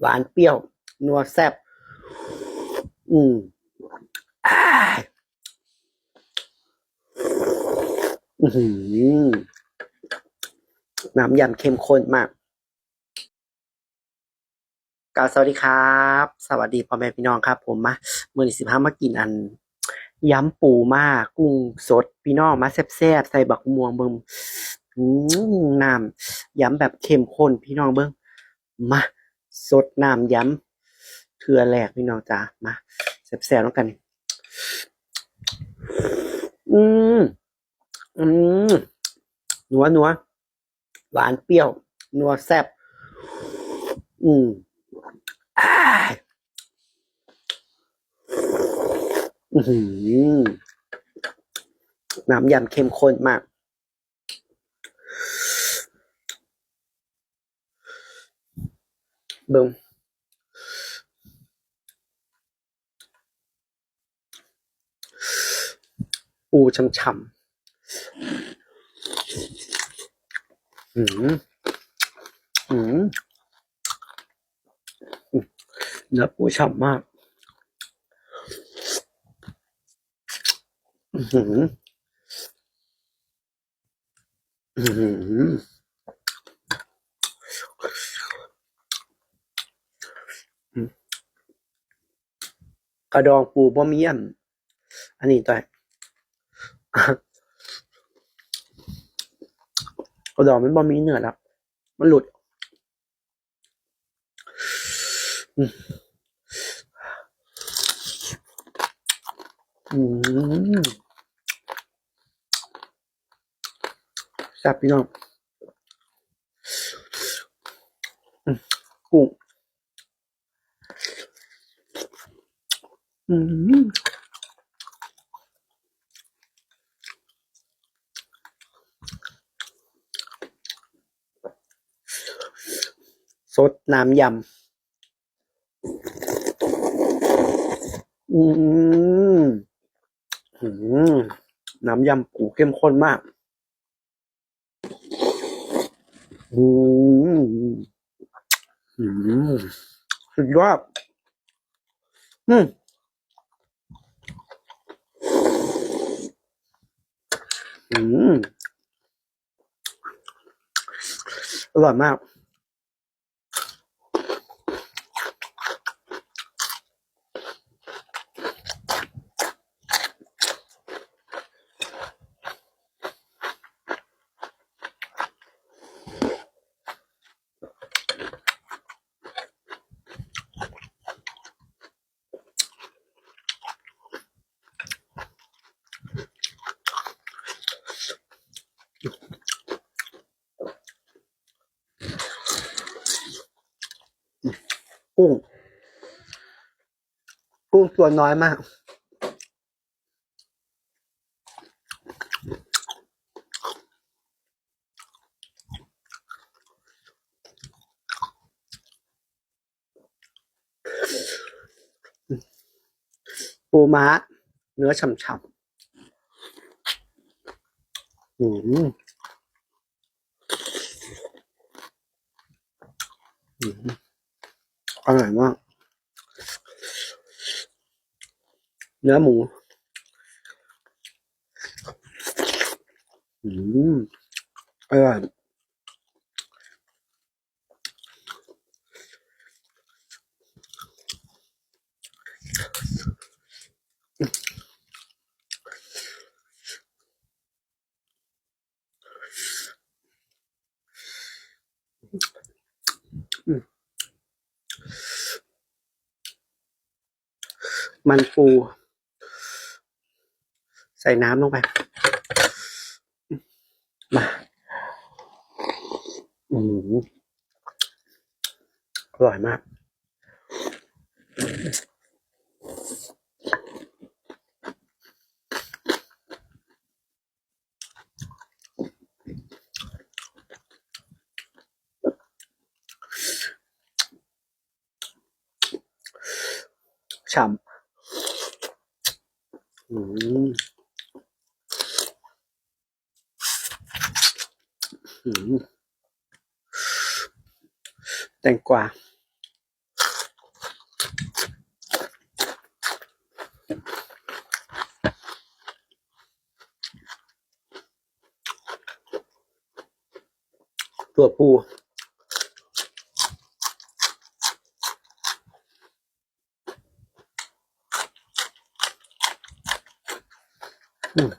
หวานเปรี้ยว นัวแซ่บอืมอ้าอือหือน้ำยำเข้มข้นมากกาสวัสดีครับ สวัสดีพ่อแม่พี่น้องครับ ผมมาเมื่อสิบห้ามากินอันยำปูมากกุ้งสดพี่น้องมาแซ่บๆใส่บักม่วงเบิ่งอืมน้ำยำแบบเข้มข้นพี่น้องเบิ่งมา สดน้ำยำเทือแรกพี่น้องจ้ามาแซ่บๆแล้วกัน อืมอืมนัวนัวหวานเปรี้ยว นัวแซ่บอืมอ้ายอื้อหือน้ำยำเข้มข้นมาก เบิ่งปูช่ำๆอืมอืมเนื้อปูฉ่ำมากอือหืออือหือ กระดองปูบ่มีอันอันนี้ต่อยกระดองมันบ่มีเนื้อแล้วมันหลุดอืมอืมแซ่บพี่น้องอืมกุ้ง อืมสดน้ำยำ อืมอืมน้ำยำปูเข้มข้นมาก อืมอืมสุดยอดอืม อืมอร่อยมาก กุ้ง กุ้งตัวน้อยมาก ปูม้า เนื้อฉ่ำๆอืมอืม อร่อยมาก เนื้อหมู อืมอร่อย มันปู ใส่น้ำลงไป มาอืมอร่อยมากฉ่ำ Mm. Mm. Thank God. Tua pua. งก